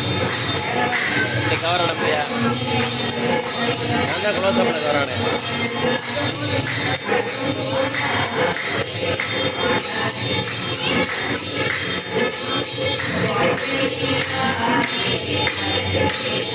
இப்படி கவர் அனுப்பியா நான் தான் க்ளோஸ் அப்பில் கவர் ஆனேன்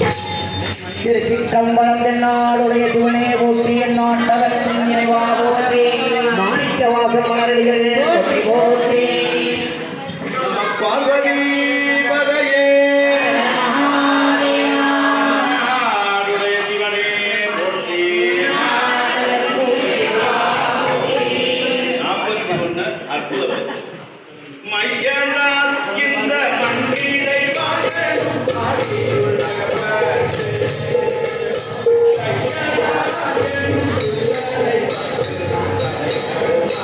Yes. திருச்சிற்றம்பலம் தென்னாடுடைய சிவனே போற்றி எந்நாட்டவர்க்கும் இறைவா போற்றி மாணிக்க வாசல் மலரடிகள் போற்றி போற்றி பார்வதி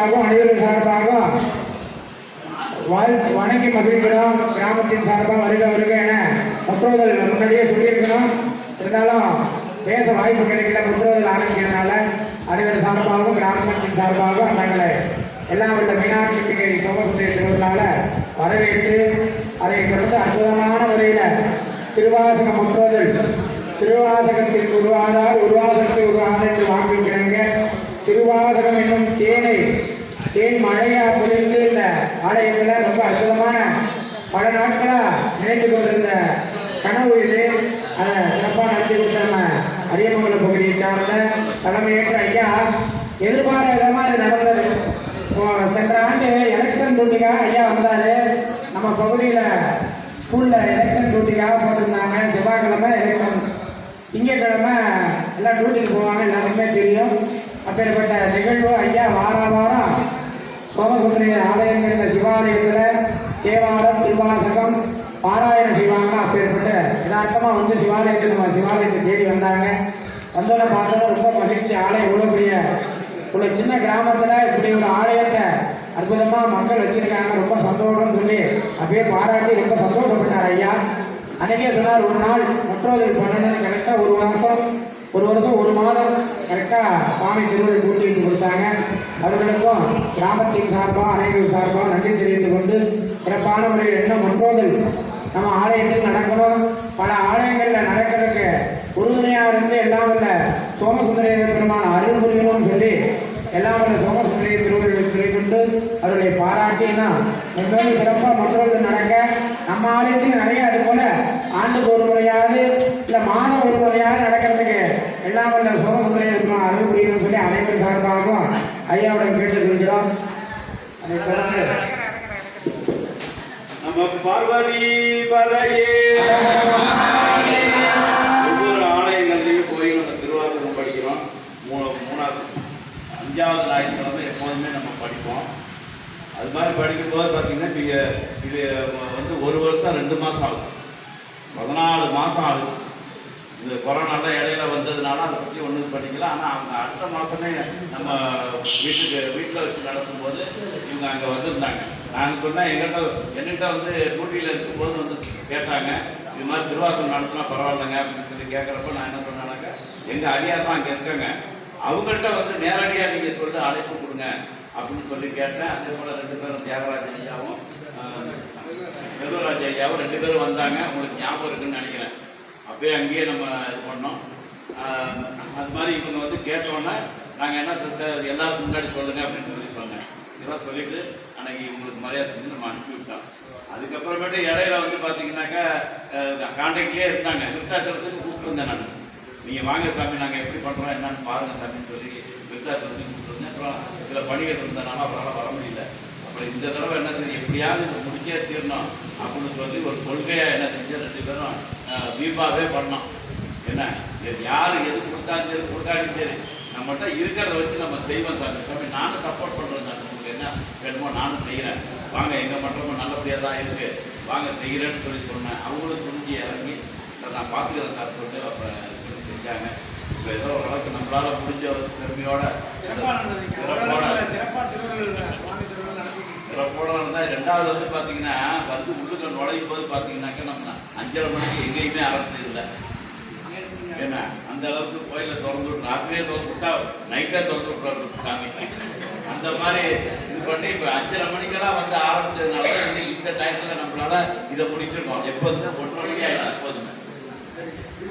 சார்பாகவும் அனைவரின் சார்பாகவும் வாழ் வணங்கி மகிழ்கிறோம். கிராமத்தின் சார்பாக வருக வருக என முற்றோதல் முன்னாடியே சொல்லியிருக்கிறோம். இருந்தாலும் பேச வாய்ப்பு கிடைக்கல. முற்றோதல் ஆரம்பிக்கிறதுனால அனைவர் சார்பாகவும் கிராமத்தின் சார்பாகவும் நாங்கள் எல்லாம் உள்ள மீனாட்சி அம்பிகை சோமசுந்தரி திருவிழாவில் வரவேற்று அதை தொடர்ந்து அற்புதமான முறையில் திருவாசக முற்றோதல் திருவாசகத்திற்கு உருவாதார் உருவாசகத்தை உருவாத என்று வாங்கிக்கிறாங்க திருவாசகம் என்னும் தேனை தேன் மழையா பொழிந்து இந்த ஆலயத்தில் ரொம்ப அற்புதமான பல நாட்களா நினைத்து கொண்டிருந்த கனவு இது. அதை சிறப்பாக நடத்தி கொடுத்த நம்ம அரியமங்கல பகுதியை சார்ந்த தலைமையேற்ற ஐயா எதிர்பாராத விதமாக இது நடந்தது. சென்ற ஆண்டு எலெக்ஷன் டியூட்டிக்காக ஐயா வந்தாரு. நம்ம பகுதியில் ஸ்கூலில் எலெக்ஷன் டியூட்டிக்காக போட்டிருந்தாங்க. செவ்வாய்க்கிழமை எலெக்ஷன் திங்கட்கிழமை எல்லாம் டியூட்டிக்கு போவாங்க. எல்லாருக்குமே தெரியும். அப்பேற்பட்ட நிகழ்வு ஐயா வார வாரம் சோமசுந்தரையர் ஆலயங்கள் இருந்த சிவாலயத்தில் தேவாரம் திருவாசகம் பாராயணம் செய்வாங்க அப்பேற்பட்ட. யதார்த்தமாக வந்து சிவாலயத்தில் நம்ம சிவாலயத்தை தேடி வந்தாங்க. வந்தோடனே பார்த்தோன்னா ரொம்ப மகிழ்ச்சி. ஆலயம் இவ்வளோ பெரிய இவ்வளோ சின்ன கிராமத்தில் இப்படி ஒரு ஆலயத்தை அற்புதமாக மக்கள் வச்சிருக்காங்க. ரொம்ப சந்தோஷம்னு சொல்லி அப்படியே பாராட்டி ரொம்ப சந்தோஷப்பட்டார் ஐயா. அன்னைக்கே சொன்னார் ஒரு நாள் மற்றொரு பண்ணணும் கரெக்டாக ஒரு மாதம் ஒரு வருஷம் ஒரு மாதம் கரெக்டாக சுவாமி திருவிழா கூட்டிட்டு கொடுத்தாங்க. அவர்களுக்கும் கிராமத்தின் சார்பாக அனைவரும் சார்பாக நன்றி தெரிவித்துக் கொண்டு சிறப்பான முறையில் என்ன முற்றோதல் நம்ம ஆலயத்தில் நடக்கணும். பல ஆலயங்களில் நடக்கிறதுக்கு உறுதுணையாக இருந்து எல்லாம் உள்ள சோமசுந்தரேந்திர பெருமான அருள் புரியணும்னு சொல்லி எல்லாம் உள்ள சோமசுந்தரிய திருவள்ளுவர் துறை கொண்டு அவர்களை பாராட்டினா மிகவும் சிறப்பாக மற்றொரு நடக்க. நம்ம ஆலயத்தில் நிறைய அது போல ஆண்டுக்கு ஒரு முறையாவது இல்லை மாதம் ஒரு முறையாவது நடக்கிறதுக்கு. எல்லாம் வல்ல சோமசுந்தரிய இருக்கணும் அருள் புரியணும்னு சொல்லி அனைவரும் சார்பாகவும் ஐயாவுடன் கேட்டுக்கொள்கிறோம் அதை தொடர்ந்து. நம்ம பார்வதி பதையே ஒவ்வொரு ஆலயங்கள்லையும் போய் நம்ம திருவாரூரம் படிக்கிறோம். மூணு மூணாவது அஞ்சாவது ஞாயிற்றுக்கிழமை எப்போதுமே நம்ம படிப்போம். அது மாதிரி படிக்கும்போது பார்த்தீங்கன்னா இது இது வந்து ஒரு வருஷம் ரெண்டு மாதம் ஆகும். பதினாலு மாதம் ஆகுது. இந்த கொரோனாலாம் இடையில வந்ததுனால அதை பற்றி ஒன்றும் பண்ணிக்கலாம் ஆனால் அவங்க அடுத்த மாதமே நம்ம வீட்டுக்கு வீட்டில் வச்சு நடத்தும்போது இவங்க அங்கே வந்திருந்தாங்க. நான் சொன்னேன் எங்கிட்ட என்கிட்ட வந்து டூட்டியில் இருக்கும்போது வந்து கேட்டாங்க. இது மாதிரி திருவாரூர் நடத்தினா பரவாயில்லைங்க அப்படின்னு சொல்லி கேட்குறப்ப நான் என்ன பண்ணாங்க எங்கள் அடியார் தான் அங்கே இருக்காங்க. அவங்கள்ட்ட வந்து நேரடியாக நீங்கள் சொல்லிட்டு அழைப்பு கொடுங்க அப்படின்னு சொல்லி கேட்டேன். அதே போல் ரெண்டு பேரும் தியாகராஜ ஐயாவும் செல்வராஜ் ஐயாவும் ரெண்டு பேரும் வந்தாங்க. உங்களுக்கு ஞாபகம் இருக்குன்னு நினைக்கிறேன். அப்பயே அங்கேயே நம்ம இது பண்ணோம். அது மாதிரி இவங்க வந்து கேட்டோன்னே நாங்கள் என்ன சொல்லிட்டு எல்லாருக்கும் முன்னாடி சொல்லுங்கள் அப்படின்னு சொல்லி சொன்னேன். இதெல்லாம் சொல்லிட்டு அன்னைக்கு உங்களுக்கு மரியாதை செஞ்சு நம்ம அனுப்பி விட்டோம். அதுக்கப்புறமேட்டு இடையில வந்து பார்த்தீங்கன்னாக்கா கான்டாக்ட்லேயே இருந்தாங்க. விருத்தாச்சலத்துக்கு கூப்பிட்டுருந்தேன் நான். நீங்கள் வாங்க சாமி நாங்கள் எப்படி பண்ணுறோம் என்னன்னு பாருங்க சாமின்னு சொல்லி விருத்தாச்சலத்துக்கு கூப்பிட்டு இருந்தேன் அப்புறம் சில பணிகள் இருந்தனால அவரால் வர முடியல. இந்த தடவை என்ன எப்படியாவது இதை முடிச்சே தீரணும். அப்படின்னு சொல்லி ஒரு கொள்கையாக என்ன செஞ்சு ரெண்டு பேரும் தீபாவே பண்ணோம். என்ன? யார் எது கொடுத்தாலும் சரி கொடுக்காலும் சரி நம்மகிட்ட இருக்கிறத வச்சு நம்ம செய்வோம் சாமி சாமி நானும் சப்போர்ட் பண்ணுறேன் சாமி உங்களுக்கு என்ன வேணுமோ நானும் செய்கிறேன் வாங்க எங்கள் மன்றமும் நல்லபடியாக தான் இருக்குது வாங்க செய்கிறேன்னு சொல்லி சொன்னேன். அவங்களும் துணிஞ்சு இறங்கி நான் பார்த்துக்கிறேன் சார். சொல்லிட்டு அப்புறம் செஞ்சாங்க. இப்போ ஏதோ ஓரளவுக்கு நம்மளால முடிஞ்ச ஒரு திறமையோட சிறப்போட போடலாம் இருந்தால் ரெண்டாவது வந்து பார்த்தீங்கன்னா வந்து உள்ளுக்கு நுழையும் போது பார்த்தீங்கன்னாக்கா நம்ம அஞ்சரை மணிக்கு எங்கேயுமே அறத்து இல்லை. ஏன்னா அந்த அளவுக்கு கோயிலை திறந்து விட்டு ராத்திரியே திறந்து விட்டா நைட்டே திறந்து விட்றாரு சாமி. அந்த மாதிரி இது பண்ணி இப்போ அஞ்சரை மணிக்கெல்லாம் வந்து ஆரம்பிச்சதுனால இன்னைக்கு இந்த டயத்தில் நம்மளால இதை முடிச்சிருக்கோம். எப்போதுமே ஒன்றரை மணி ஆகிடும் எப்போதுமே.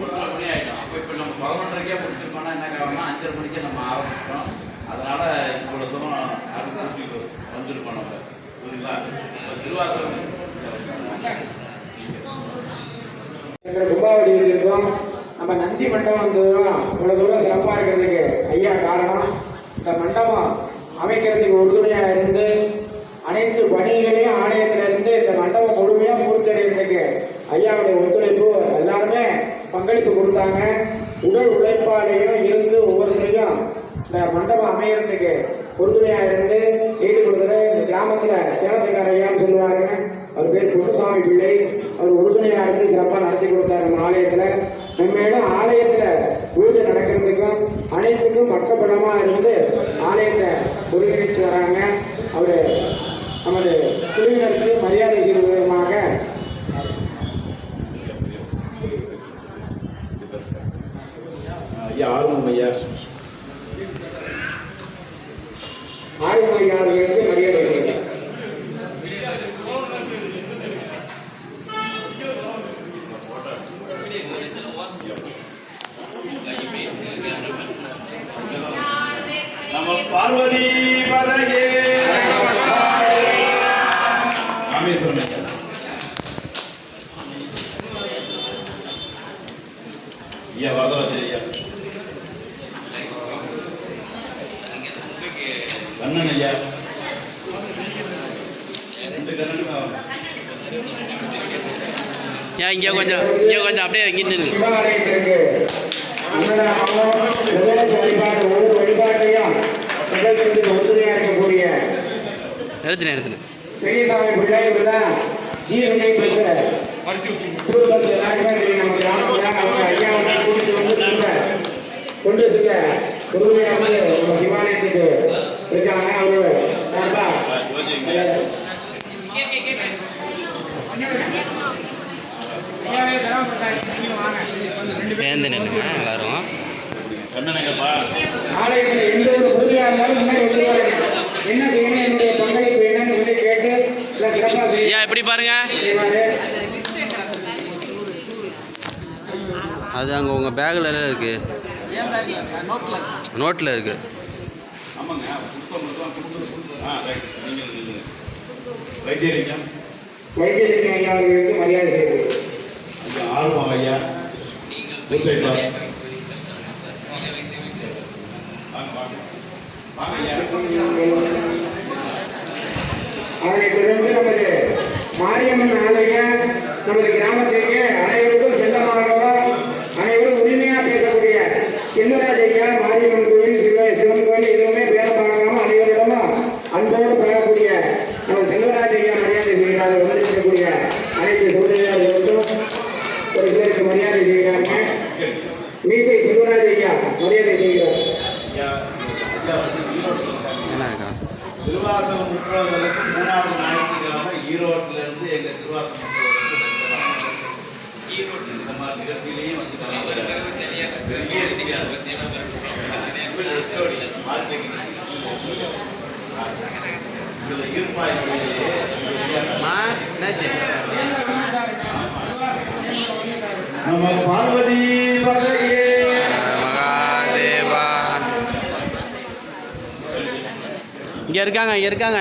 ஒன்றரை மணி ஆகிடும் அப்போ இப்போ நம்ம பதினொன்றரைக்கே முடிச்சிருக்கோம்னா என்ன காரணம்னா அஞ்சரை மணிக்கே நம்ம ஆரம்பிச்சிட்டோம். அதனால இவ்வளோ தூரம் அது வந்துருக்கோம் நம்ம. கும்பாவடியில் இருக்கோம் நம்ம நந்தி மண்டபம் வந்து இவ்வளவு தூரம் சிறப்பா இருக்கிறதுக்கு ஐயா காரணம். இந்த மண்டபம் அமைக்கிறதுக்கு உறுதுணையா இருந்து அனைத்து பணிகளையும் ஆலயத்துல இருந்து இந்த மண்டபம் முழுமையா பூர்த்தடைகிறதுக்கு ஐயாவுடைய ஒத்துழைப்பு எல்லாருமே பங்களிப்பு கொடுத்தாங்க. உடல் உழைப்பாளையும் இருந்து ஒவ்வொருத்தரையும் இந்த மண்டபம் அமையறதுக்கு உறுதுணையா இருந்து செய்து கொடுக்குற இந்த கிராமத்துல சேலத்துக்காரையான்னு சொல்லுவாங்க. அவர் பேர் குருசாமி பிள்ளை. அவர் உறுதுணையா இருந்து சிறப்பாக நடத்தி கொடுத்தாரு நம்ம ஆலயத்துல. உண்மையிலும் ஆலயத்துல பூஜை நடக்கிறதுக்கும் அனைத்துக்கும் பக்கபலமா இருந்து ஆலயத்தை ஒருங்கிணைச்சு வராங்க. அவரு நமது குழுவினருக்கு மரியாதை செய்யும் விதமாக ஐயா ஆர்வம் ஐயா ஆயுமையாளர்களுக்கு மரியாதை செய்கிறார் நம்ம பார்வதி பதையே ராமேஸ்வரம் ஐயா. ஐயா வரதராஜ ஐயா. கண்ணன் ஐயா. ரெண்டு கண்ணனுக்கும் ஏன் இங்கே கொஞ்சம் இங்கே கொஞ்சம் அப்படியே இங்கே நில்லு. நிகழ்ச்சிக்கு ஒத்துழையா இருக்கக்கூடிய எடுத்துனேன் எடுத்துனேன் பெரியசாமி பிள்ளை இவர்தான் G Vijay bus tour bus எல்லாருக்குமே தெரியும். நம்ம கிராமத்துல அவங்க ஐயா வந்து கூட்டிட்டு வந்து திரும்ப கொண்டு செல்ல உறுதுணையா வந்து நம்ம சிவாலயத்துக்கு இருக்காங்க. அவரு சார்பா. சேர்ந்து நில்லுங்க எல்லாரும். ஆலயத்தில் இருந்தாலும் முன்னாடி வந்துருவாங்க என்ன செய்யணும்? என்னுடைய பங்களிப்பு என்னன்னு சொல்லி கேட்டு எல்லாம் சிறப்பாக செய்ய ஐயா எப்படி பாருங்க? அது அங்கே உங்கள் பேக்கில் எல்லாம் இருக்கு? நோட்டில் இருக்கு. வைத்தியலிங்கம் வைத்தியலிங்கம் ஐயா அவர்களுக்கு மரியாதை செய்வது ஆர்வம் ஐயா. பூசைப்பா வாங்க வாங்க வாங்க ஐயா அதனைத் தொடர்ந்து நமது மாரியம்மன் ஆலய நமது கிராமத்திலேயே அனைவருக்கும் செல்லமாகவும் அனைவரும் உரிமையா பேசக்கூடிய செல்வராஜ் ஐயா மாரியம்மன் கோயில் சிவ சிவன் கோயில் எதுவுமே பேரம் பார்க்காம அனைவரிடமும் அன்போடு பழகக்கூடிய நமது செல்வராஜ் ஐயா மரியாதை செய்கிறார் வந்திருக்கக்கூடிய அனைத்து சோதனையாளர்களுக்கும் ஒரு சிலருக்கு மரியாதை செய்கிறாங்க மீசை செல்வராஜ் ஐயா மரியாதை செய்கிறார் ஐயா ஐயா வந்து ஈரோடு என்ன இருக்கா திருவாசகம் முற்றவர்களுக்கு மூணாவது நாளைக்கு இந்த மாதிரி நிகழ்ச்சியிலையும் வந்து கலந்துக்கிறார். பெரிய வித்தியாசம். HOD, marketing. இதுல ஈர்ப்பாயிலேயே மா என்னாச்சு நம்ம பார்வதி இங்கே இருக்காங்க இங்கே இருக்காங்க.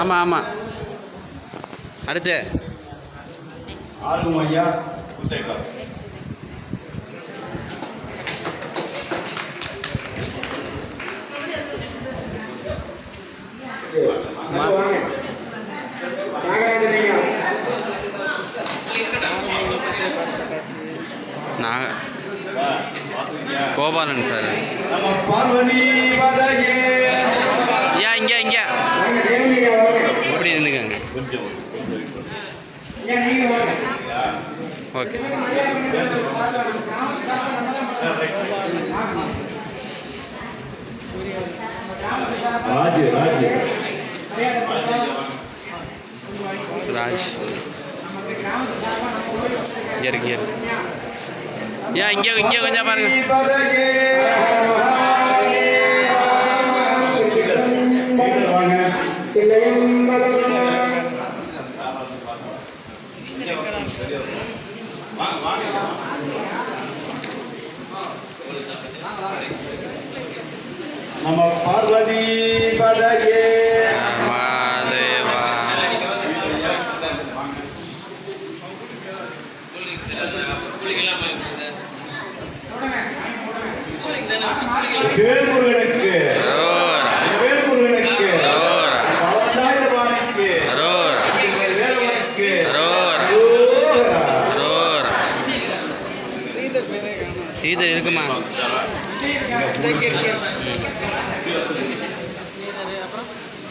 ஆமாம் ஆமாம் அடுத்து. ஆர்வம் ஐயா குத்தேக்கா நான் கோபாலன் சார். ஐயா இங்கே இங்கே வாங்க தேவன் இப்படி இருந்துக்கங்க ஓகே. ராஜு ராஜு. ராஜ். இங்கே இருக்கு இங்கே இருக்கு ஐயா இங்கே இங்கே கொஞ்சம் பாருங்க. நம்ம பார்வதி பதகே.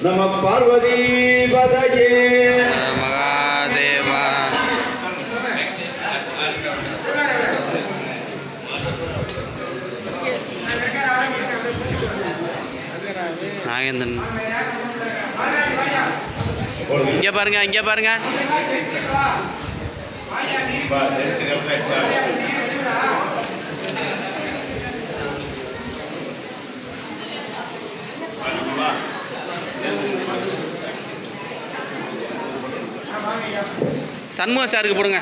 நம்ம பார்வதி பதையே மகாதேவா நாகேந்திரன். இங்கே பாருங்க இங்கே பாருங்க. சண்முக சாருக்கு போடுங்க.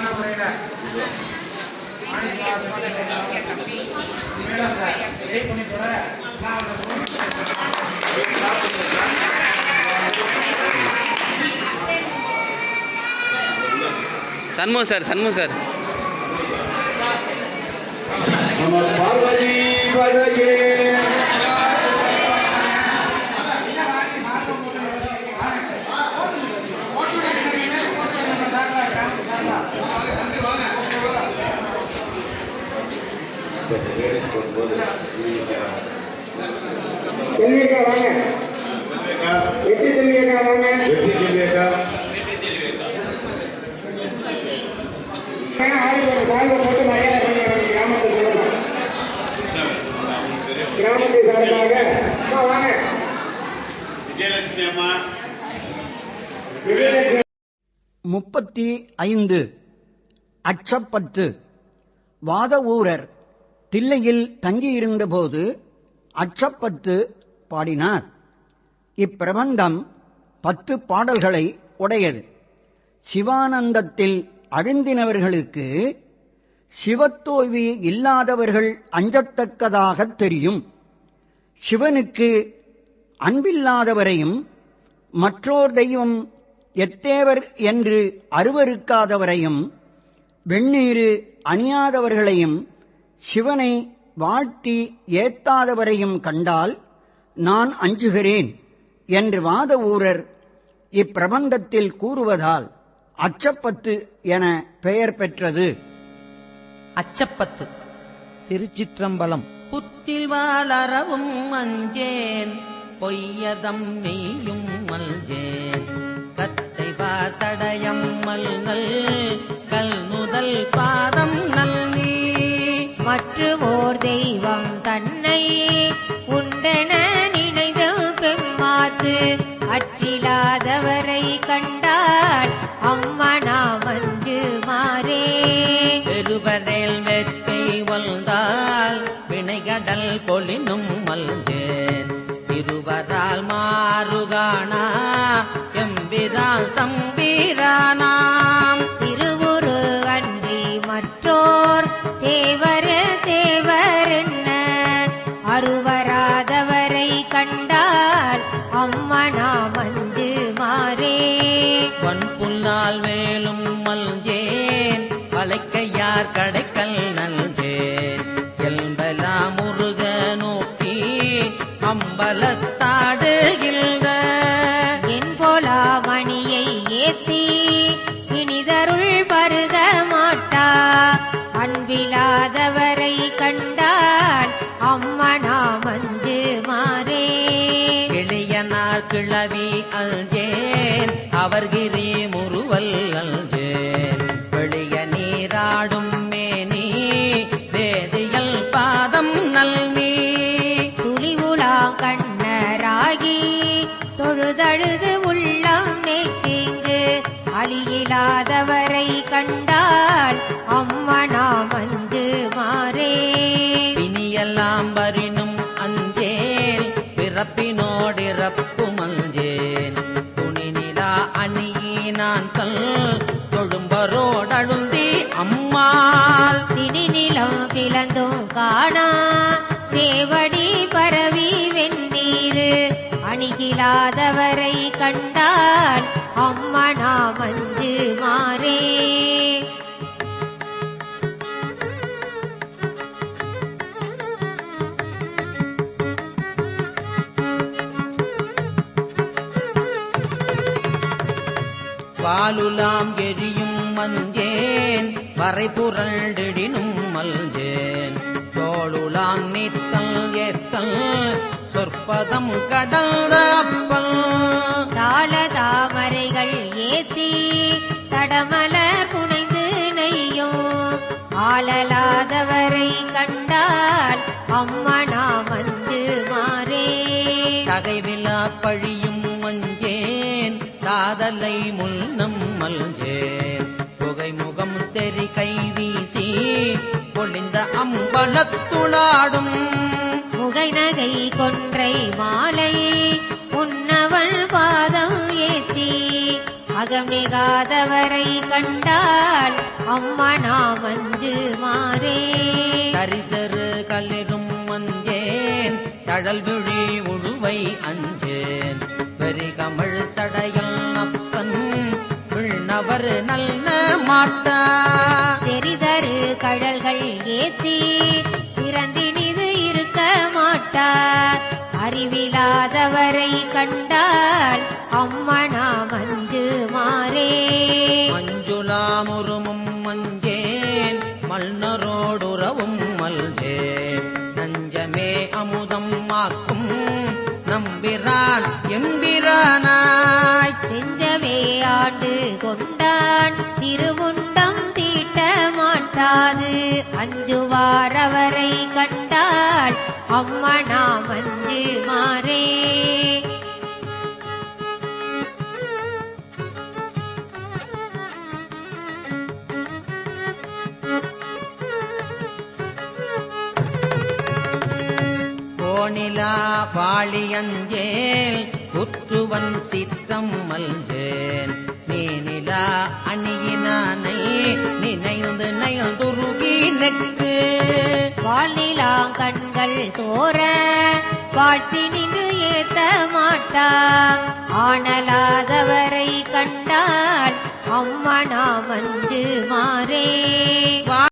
Shanmuga sir Shanmuga sir. Parvati பதையே செல்வியக்கா வாங்க வெற்றி செல்வியக்கா வாங்க வெற்றி சொல்லியக்கா ஆளுக்கு ஒரு சால்வை போட்டு மரியாதை பண்ணி அவருக்கு கிராமத்தை சொல்லலாம் கிராமத்தை சார்பாக அம்மா வாங்க விஜயலட்சுமி அம்மா விஜயலட்சுமி முப்பத்தி ஐந்து அச்சப்பத்து வாதவூரர் தில்லையில் தங்கியிருந்தபோது அச்சப்பத்து பாடினார். இப்பிரபந்தம் பத்து பாடல்களை உடையது. சிவானந்தத்தில் அழுந்தினவர்களுக்கு சிவத்தோய்வி இல்லாதவர்கள் அஞ்சத்தக்கதாகத் தெரியும். சிவனுக்கு அன்பில்லாதவரையும் மற்றோர் தெய்வம் எத்தேவர் என்று அருவருக்காதவரையும் வெண்ணீரு அணியாதவர்களையும் சிவனை வாழ்த்தி ஏத்தாதவரையும் கண்டால் நான் அஞ்சுகிறேன் என்று வாத ஊரர் இப்பிரபந்தத்தில் கூறுவதால் அச்சப்பத்து என பெயர் பெற்றது. அச்சப்பத்து. திருச்சிற்றம்பலம். புத்தில் வாழறவும் அஞ்சேன் பொய்யதம் மெய்யும் மல்ஜேன் சடையம் மல் நல் கல் முதல் பாதம் நல் நீ. மற்றுவோர் தெய்வம் தன்னை உண்டென நினைந்த பெம்மாத்து அற்றில்லாதவரை கண்டால் அம்மனா மஞ்சு மாறே. பெருவதேல் வெற்றி வந்தால் வினைகடல் பொலினும் மல்ஜேன் இருவரால் மாறுகானா எம் எம்பிரான் தம்பீரானாம். திருவுரு அன்றி மற்றோர் தேவர் தேவர் என்ன? அருவராதவரை கண்டால் அம்மனா மஞ்சு மாறே. பொன்புல்லால் வேலும் மல்ஜேன் வளைக்கையார் கடைக்கல் நல்ஜேன் எல்பலா முருக நோக்கி அம்பலத்தாடுகின்ற அன்பிலாதவரை கண்டால் அம்மனா மஞ்சு மாறே. கிளியனார் கிளவி அல்ஜேன் அவர்கிரி முறுவல் அல்ஜேன். வெளிய நீராடும் மேனி வேதியல் பாதம் நல்நீ. துளிவுலா கண்ணராகி தொழுதழுது உள்ளம் நேத்திங்கு அழியிலாதவரை கண்டால் அம்மனா அஞ்சேன் பிறப்பினோடிறப்பும் அஞ்சேன் துணிநிலா அணியினான் கல் தொழும்பரோடழுந்தி அம்மாள். திடிநிலம் பிளந்தோ காணா. சேவடி பரவி வெந்நீர். அணிகிலாதவரை கண்டால் அம்மனா மஞ்சு மாறே. பாலுலாம் எரியும் மஞ்சேன். வரைபுரண்டிடினும் மல்ஜேன் தோளுலாம் நீத்தல் ஏத்தல் சொற்பதம் கடந்த அப்பல். தாள தாமரைகள் ஏத்தி தடமலர் புனைந்து நெய்யும். ஆளலாதவரை கண்டால் அம்மனா மஞ்சு மாறே. தகைவிலா பழியும் மஞ்சேன் சாதலை முன்னம் மல்ஜேன் புகைமுகம் தெரி கை வீசி பொழிந்த அம்பலத்துளாடும். முகை நகை கொன்றை மாலை உன்னவள் பாதம் ஏத்தி. அகமிகாதவரை கண்டால் அம்மனா மஞ்சு மாறே. கரிசரு கல்லிரும் மஞ்சேன் தழல் விழி உழுவை அஞ்சேன். வெறி கமழ் சடையல் அப்பன் விண்ணவர் நல்ல மாட்டா. செறிதரு கழல்கள் ஏத்தி சிறந்தினிது இருக்க மாட்டா. அறிவிலாதவரை கண்டால் அம்மனா மஞ்சு மாறே. மஞ்சுளாமுருமும் மஞ்சேன் மல்னரோடுறவும் மல்ஜேன் நஞ்சமே அமுதம் ஆக்கும் நம்பிரான் எம்பிரானாய். செஞ்சவே ஆண்டு கொண்டான் திருவுண்டம் தீட்ட மாட்டாது. அஞ்சுவார் அவரை கண்டால் அம்மனா மஞ்சு மாறே. வானிலா வாழியஞ்சேல் குற்றுவன் சித்தம் மல்ஜேன் நீனிலா அணியினானை நினைந்து நயந்துருகி நெக்கு வானிலா கண்கள் தோற வாழ்த்தி நின்று ஏத்த மாட்டா. ஆனலாதவரை கண்டால் அம்மனா மஞ்சு மாறே.